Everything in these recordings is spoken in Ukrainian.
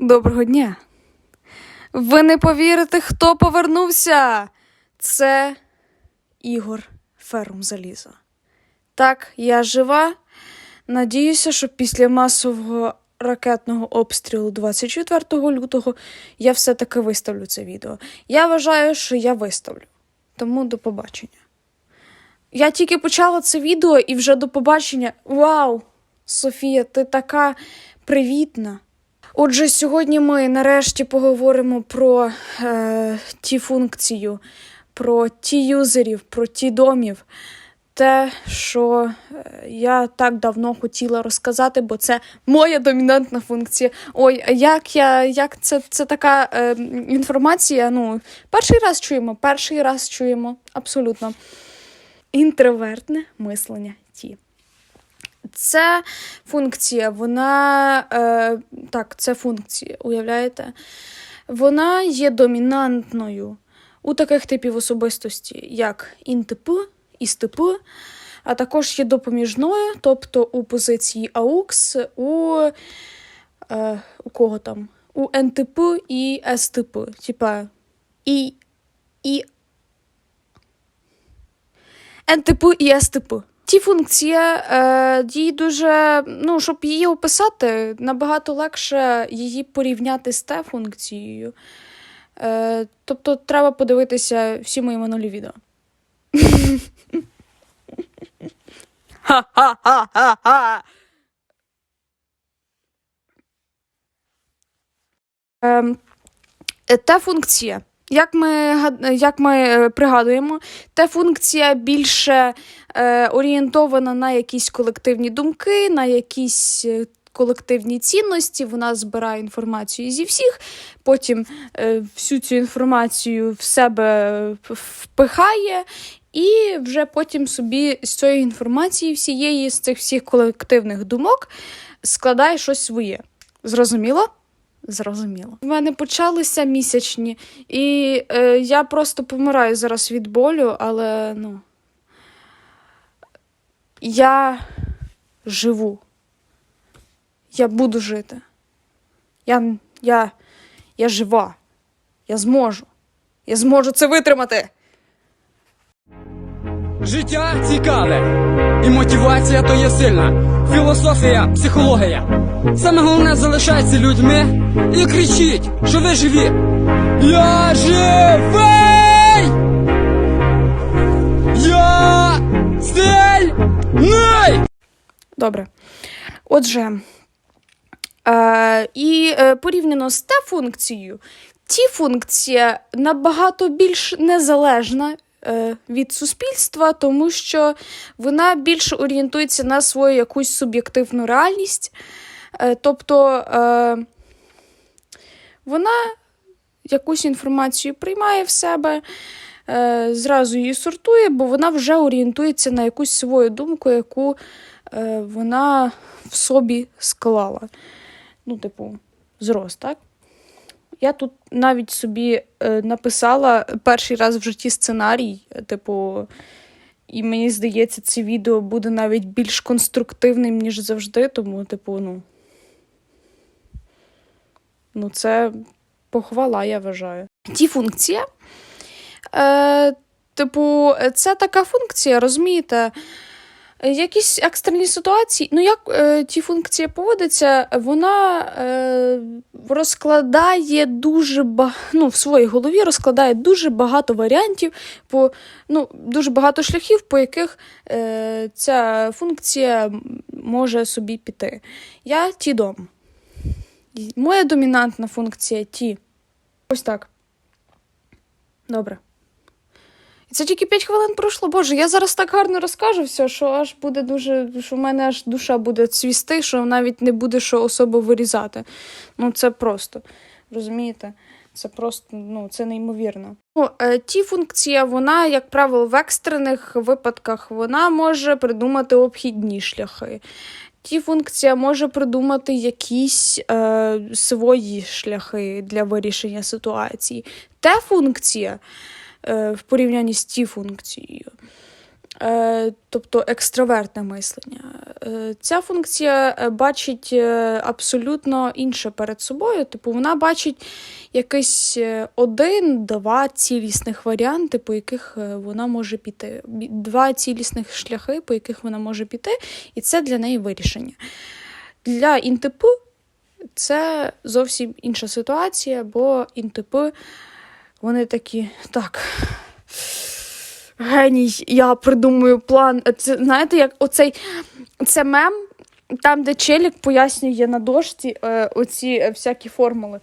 Доброго дня. Ви не повірите, хто повернувся. Це Ігор Ферум Заліза. Так, я жива. Надіюся, що після масового ракетного обстрілу 24 лютого я все-таки виставлю це відео. Я вважаю, що я виставлю. Тому до побачення. Я тільки почала це відео і вже до побачення. Вау! Софія, ти така привітна. Отже, сьогодні ми нарешті поговоримо про е, ті функцію, про ті юзерів, про ті домів. Те, що е, я так давно хотіла розказати, бо це моя домінантна функція. Ой, як я, як це, це така е, інформація? Ну, перший раз чуємо, перший раз чуємо, абсолютно. Інтровертне мислення ті. Це функція, вона е, так, це функція, уявляєте? Вона є домінантною у таких типів особистості, як інтип, істип, а також є допоміжною, тобто у позиції AUX, у, е, у кого там? У НТП і СТП. Типа і, і НТП і СТП. Ті функція е, її дуже, ну, щоб її описати, набагато легше її порівняти з те функцією. Е, тобто треба подивитися всі мої минулі відео. Ха-ха-ха-ха-ха! Ем, е, Та функція. Як ми, як ми е, пригадуємо, та функція більше е, орієнтована на якісь колективні думки, на якісь е, колективні цінності. Вона збирає інформацію зі всіх, потім е, всю цю інформацію в себе впихає, і вже потім собі з цієї інформації, всієї, з цих всіх колективних думок, складає щось своє. Зрозуміло? Зрозуміло. У мене почалися місячні, і е, я просто помираю зараз від болю, але ну. Я живу. Я буду жити. Я, я, я жива. Я зможу. Я зможу це витримати. Життя цікаве, і мотивація то є сильна. Філософія, психологія. Саме головне залишайтеся людьми і кричіть, що ви живі. Я живий! Я сильний! Добре. Отже, е, і е, порівняно з те функцією, ті функція набагато більш незалежна від суспільства, тому що вона більше орієнтується на свою якусь суб'єктивну реальність. Е, тобто е, вона якусь інформацію приймає в себе, е, зразу її сортує, бо вона вже орієнтується на якусь свою думку, яку е, вона в собі склала. Ну, типу, зрос, так? Я тут навіть собі е, написала перший раз в житті сценарій, е, типу, і мені здається, це відео буде навіть більш конструктивним, ніж завжди, тому, типу, ну. Ну, це похвала, я вважаю. Ті функція. Е, типу, це така функція, розумієте? Якісь екстрені ситуації, ну як е, ті функції поводиться, вона е, розкладає дуже ба... ну, в своїй голові розкладає дуже багато варіантів, по, ну, дуже багато шляхів, по яких е, ця функція може собі піти. Я ті дом. Моя домінантна функція ті. Ось так. Добре. Це тільки 5 хвилин пройшло. Боже, я зараз так гарно розкажу все, що аж буде дуже, що в мене аж душа буде цвісти, що навіть не буде що особо вирізати. Ну, це просто. Розумієте? Це просто ну, це неймовірно. Ну, ті функція, вона, як правило, в екстрених випадках вона може придумати обхідні шляхи. Ті функція може придумати якісь е, свої шляхи для вирішення ситуації. Те функція в порівнянні з ті функцією. е, тобто екстравертне мислення. Е, Ця функція е, бачить е, абсолютно інше перед собою. Типу, вона бачить якийсь е, один-два цілісних варіанти, по яких е, вона може піти. Два цілісних шляхи, по яких вона може піти, і це для неї вирішення. Для інтипу це зовсім інша ситуація, бо інтипи вони такі, так. Геній, я придумую план. Це знаєте, як оцей це мем, там, де челік пояснює на дошці е, оці всякі формули.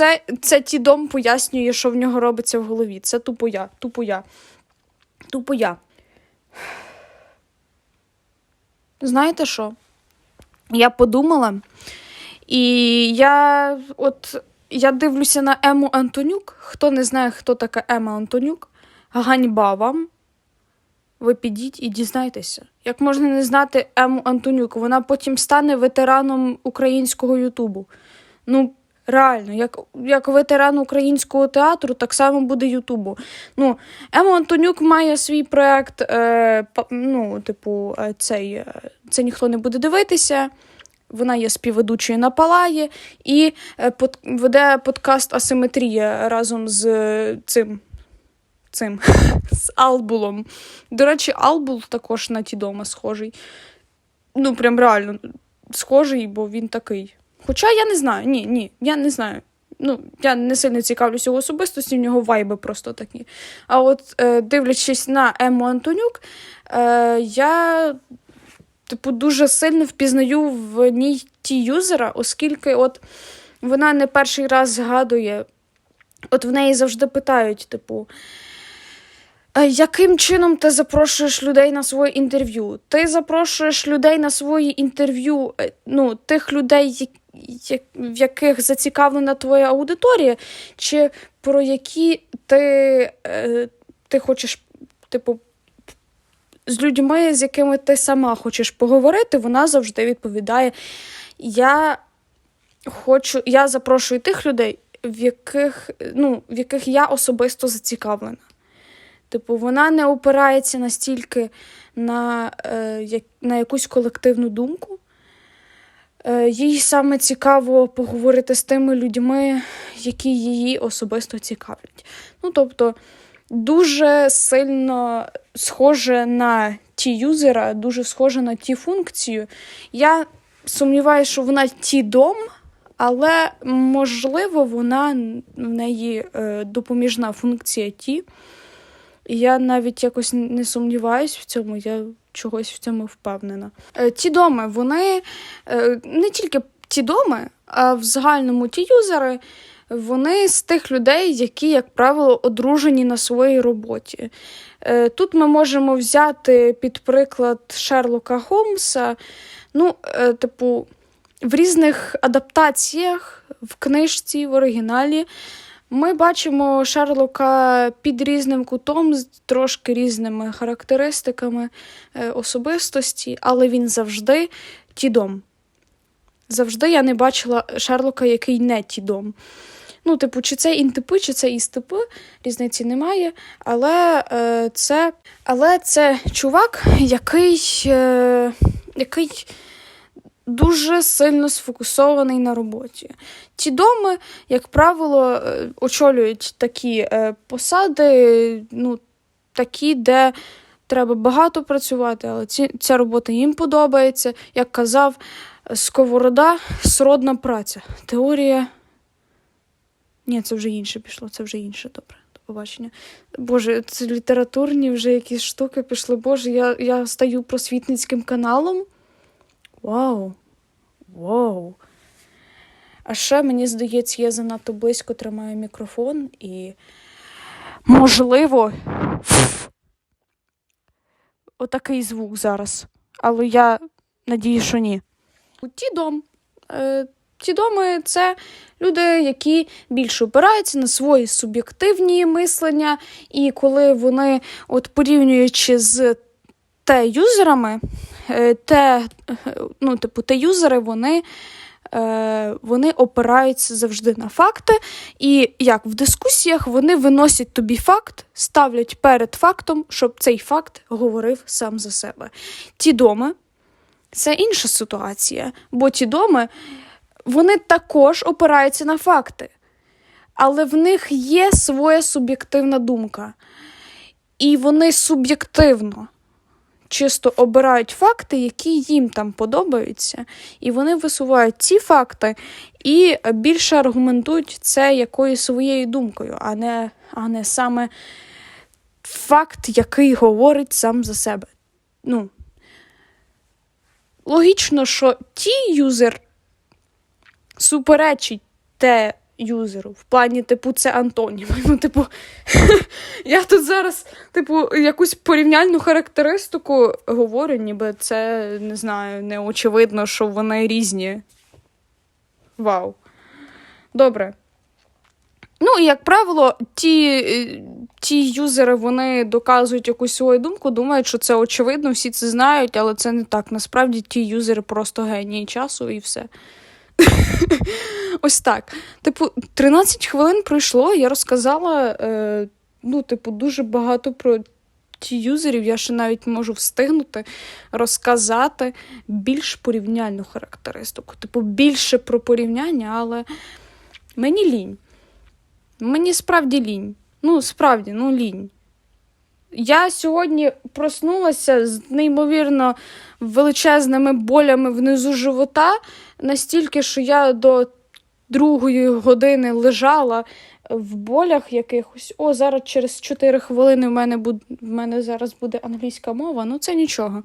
Оце це ті дом пояснює, що в нього робиться в голові. Це тупо я, тупо я. Тупо я. Знаєте що? Я подумала, і я от я дивлюся на Ему Антонюк. Хто не знає, хто така Ема Антонюк, ганьба вам. Ви підіть і дізнайтеся. Як можна не знати Ему Антонюк? Вона потім стане ветераном українського Ютубу. Ну, реально, як, як ветеран українського театру, так само буде Ютубу. Ну, Ема Антонюк має свій проект, е, ну, типу, е, цей, е, це ніхто не буде дивитися. Вона є співведучою на Палаї і е, под, веде подкаст Асиметрія разом з цим. Цим з Албулом. До речі, Албул також на ті дома схожий. Ну, прям реально схожий, бо він такий. Хоча я не знаю, ні, ні, я не знаю. Ну, я не сильно цікавлюся його особистості, в нього вайби просто такі. А от е, дивлячись на Ему Антонюк, е, я, типу, дуже сильно впізнаю в ній ті юзера, оскільки от вона не перший раз згадує, от в неї завжди питають, типу. «Е, Яким чином ти запрошуєш людей на своє інтерв'ю? Ти запрошуєш людей на свої інтерв'ю, е, ну, тих людей, в яких зацікавлена твоя аудиторія, чи про які ти, е, ти хочеш, типу, з людьми, з якими ти сама хочеш поговорити, вона завжди відповідає: Я хочу, я запрошую тих людей, в яких, ну, в яких я особисто зацікавлена. Типу, вона не опирається настільки на, е, на якусь колективну думку. Е, їй саме цікаво поговорити з тими людьми, які її особисто цікавлять. Ну, тобто, дуже сильно схоже на ті юзера, дуже схоже на ті функцію. Я сумніваюся, що вона ті дом, але можливо, вона в неї е, допоміжна функція ті. І я навіть якось не сумніваюсь в цьому, я чогось в цьому впевнена. Е, Ті доми, вони е, не тільки ті доми, а в загальному ті юзери, вони з тих людей, які, як правило, одружені на своїй роботі. Е, Тут ми можемо взяти під приклад Шерлока Холмса. Ну, е, типу, в різних адаптаціях в книжці, в оригіналі. Ми бачимо Шерлока під різним кутом, з трошки різними характеристиками е, особистості, але він завжди тідом. Завжди я не бачила Шерлока, який не тідом. Ну, типу, чи це інтипи, чи це істипи, різниці немає. Але е, це, але це чувак, який, е, який дуже сильно сфокусований на роботі. Ті доми, як правило, е, очолюють такі е, посади, ну, такі, де треба багато працювати, але ця робота їм подобається. Як казав Сковорода, сродна праця. Теорія. Ні, це вже інше пішло, це вже інше, добре. Побачення. Боже, це літературні вже якісь штуки пішли. Боже, я, я стаю просвітницьким каналом. Вау. Вау. А ще, мені здається, я занадто близько тримаю мікрофон і. Можливо. Отакий звук зараз. Але я надію, що ні. Ті дом. Е, ті доми це люди, які більше опираються на свої суб'єктивні мислення, і коли вони, от порівнюючи з те-юзерами, е, те, е, ну, типу, те-юзери, вони. е, Вони опираються завжди на факти, і як в дискусіях вони виносять тобі факт, ставлять перед фактом, щоб цей факт говорив сам за себе. Ті доми це інша ситуація, бо ті доми вони також опираються на факти, але в них є своя суб'єктивна думка. І вони суб'єктивно чисто обирають факти, які їм там подобаються, і вони висувають ці факти і більше аргументують це якоюсь своєю думкою, а не, а не саме факт, який говорить сам за себе. Ну, логічно, що ті юзер суперечить те юзеру. В плані, типу, це антоніми. Ну, типу, я тут зараз, типу, якусь порівняльну характеристику говорю, ніби це не знаю, не очевидно, що вони різні. Вау. Добре. Ну, як правило, ті, е, ті юзери вони доказують якусь свою думку, думають, що це очевидно, всі це знають, але це не так. Насправді ті юзери просто генії часу і все. Ось так. Типу, 13 хвилин пройшло, я розказала, е, ну, типу, дуже багато про ті юзерів. Я ще навіть можу встигнути розказати більш порівняльну характеристику. Типу, більше про порівняння, але мені лінь. Мені справді лінь. Ну, справді, ну лінь. Я сьогодні проснулася з неймовірно величезними болями внизу живота, настільки, що я до другої години лежала в болях якихось. О, зараз через 4 хвилини в мене, буд... в мене зараз буде англійська мова, ну це нічого.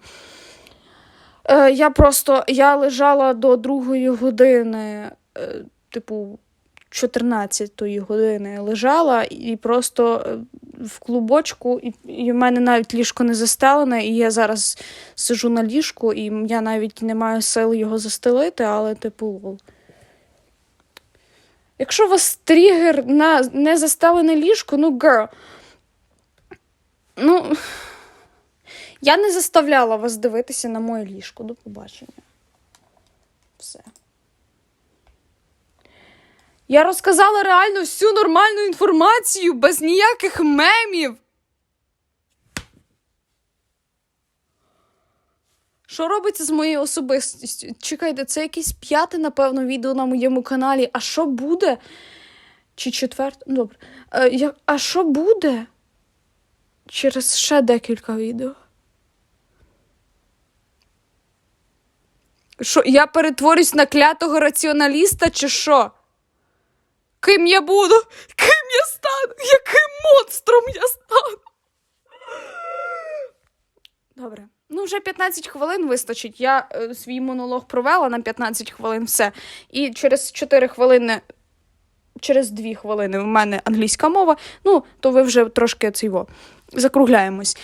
Е, я просто я лежала до другої години, е, типу, 14-ї години лежала і просто е, в клубочку, і, в мене навіть ліжко не застелене, і я зараз сижу на ліжку, і я навіть не маю сили його застелити, але типу. Якщо у вас тригер на незастелене ліжко, ну girl. Ну, я не заставляла вас дивитися на моє ліжко. До побачення. Все. Я розказала реально всю нормальну інформацію без ніяких мемів. Що робиться з моєю особистістю? Чекайте, це якесь п'яте, напевно, відео на моєму каналі. А що буде? Чи четверте? Ну, Добре. Е, я... А що буде через ще декілька відео? Що, я перетворюсь на клятого раціоналіста, чи що? Ким я буду? Ким я стану? Яким монстром я стану? Добре. Ну, вже 15 хвилин вистачить. Я е, свій монолог провела на 15 хвилин все. І через 4 хвилини, через 2 хвилини в мене англійська мова. Ну, то ви вже трошки цього закругляємось.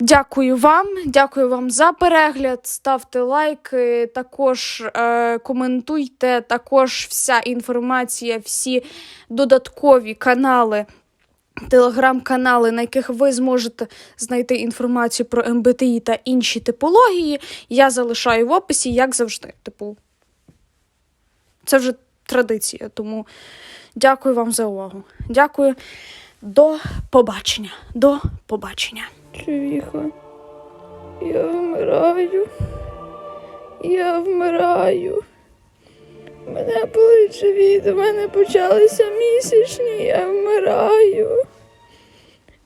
Дякую вам, дякую вам за перегляд. Ставте лайки, також е, коментуйте, також вся інформація, всі додаткові канали. Телеграм-канали, на яких ви зможете знайти інформацію про МБТІ та інші типології, я залишаю в описі, як завжди. Типу, це вже традиція. Тому дякую вам за увагу. Дякую. До побачення. До побачення. Чувіха, я вмираю. Я вмираю. Мене болить живіт, у мене почалися місячні, я вмираю.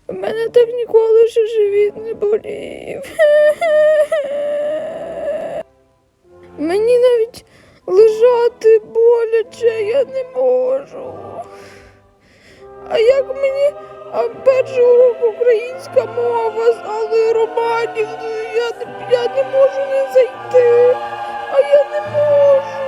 У мене так ніколи ще живіт не болів. Мені навіть лежати боляче, я не можу. А як мені а перший урок українська мова з Аллою Романівною, я я не можу не зайти. А я не можу.